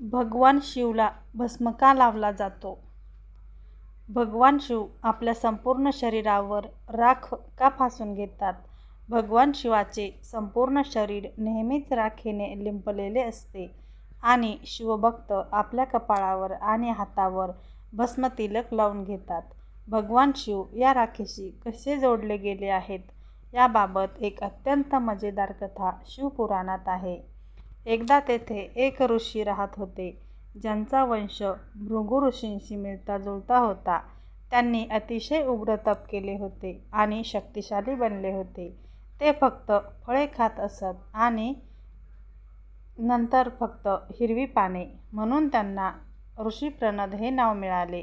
भगवान शिवला भस्म का लावला जातो. भगवान शिव आपल्या संपूर्ण शरीरावर राख का फासून घेतात? भगवान शिवाचे संपूर्ण शरीर नेहमीच राखेने लिंपलेले असते आणि शिवभक्त आपल्या कपाळावर आणि हातावर भस्मतिलक लावून घेतात. भगवान शिव या राखेशी कसे जोडले गेले आहेत? याबाबत एक अत्यंत मजेदार कथा शिवपुराणात आहे. एकदा तेथे एक ऋषी राहत होते. ज्यांचा वंश भृगु ऋषींशी मिळता जुळता होता. त्यांनी अतिशय उग्र तप केले होते आणि शक्तिशाली बनले होते. ते फक्त फळे खात असत आणि नंतर फक्त हिरवी पाने. म्हणून त्यांना ऋषी प्रणद हे नाव मिळाले.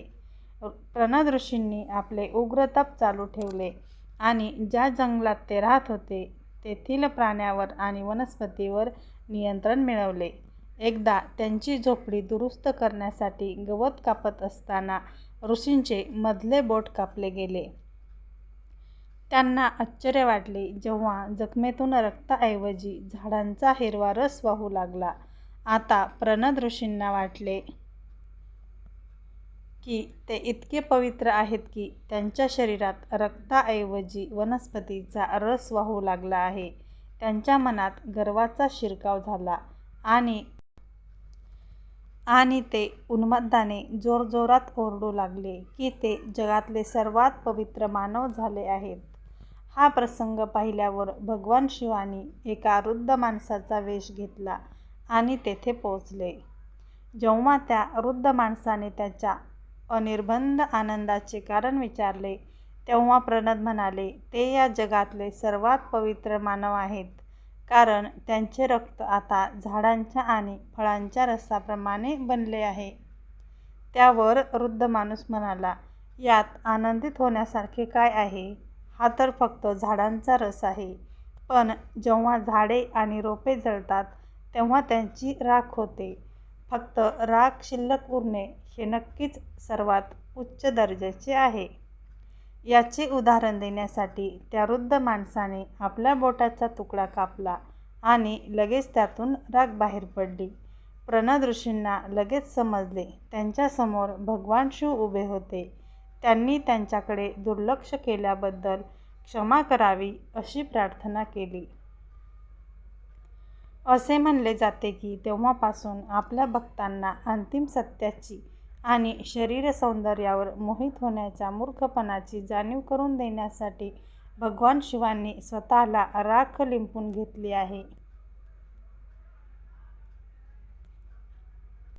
प्रणद ऋषींनी आपले उग्र तप चालू ठेवले आणि ज्या जंगलात ते राहत होते तेथील प्राण्यावर आणि वनस्पतीवर नियंत्रण मिळवले. एकदा त्यांची झोपडी दुरुस्त करण्यासाठी गवत कापत असताना ऋषींचे मधले बोट कापले गेले. त्यांना आश्चर्य वाटले जेव्हा जखमेतून रक्ताऐवजी झाडांचा हिरवा रस वाहू लागला. आता प्रणद ऋषींना वाटले की ते इतके पवित्र आहेत की त्यांच्या शरीरात रक्ताऐवजी वनस्पतीचा रस वाहू लागला आहे. त्यांच्या मनात गर्वाचा शिरकाव झाला आणि आणि ते उन्मत्ताने जोरजोरात ओरडू लागले की ते जगातले सर्वात पवित्र मानव झाले आहेत. हा प्रसंग पाहिल्यावर भगवान शिवानी एका वृद्ध माणसाचा वेश घेतला आणि तेथे पोहोचले. जेव्हा त्या वृद्ध माणसाने त्याच्या अनिर्बंध आनंदाचे कारण विचारले. तेव्हा प्रणद म्हणाले ते या जगातले सर्वात पवित्र मानव आहेत. कारण त्यांचे रक्त आता झाडांच्या आणि फळांच्या रसाप्रमाणे बनले आहे. त्यावर वृद्ध माणूस म्हणाला यात आनंदित होण्यासारखे काय आहे? हा तर फक्त झाडांचा रस आहे. पण जेव्हा झाडे आणि रोपे जळतात तेव्हा त्यांची राख होते. फक्त राग शिल्लक उरणे हे नक्कीच सर्वात उच्च दर्जाचे आहे. याचे उदाहरण देण्यासाठी त्या वृद्ध माणसाने आपल्या बोटाचा तुकडा कापला आणि लगेच त्यातून राग बाहेर पडली. प्रणद ऋषींना लगेच समजले त्यांच्यासमोर भगवान शिव उभे होते. त्यांनी त्यांच्याकडे दुर्लक्ष केल्याबद्दल क्षमा करावी अशी प्रार्थना केली. असे म्हणले जाते की तेव्हापासून आपल्या भक्तांना अंतिम सत्याची आणि शरीर सौंदर्यावर मोहित होण्याच्या मूर्खपणाची जाणीव करून देण्यासाठी भगवान शिवांनी स्वतःला राख लिंपून घेतली आहे.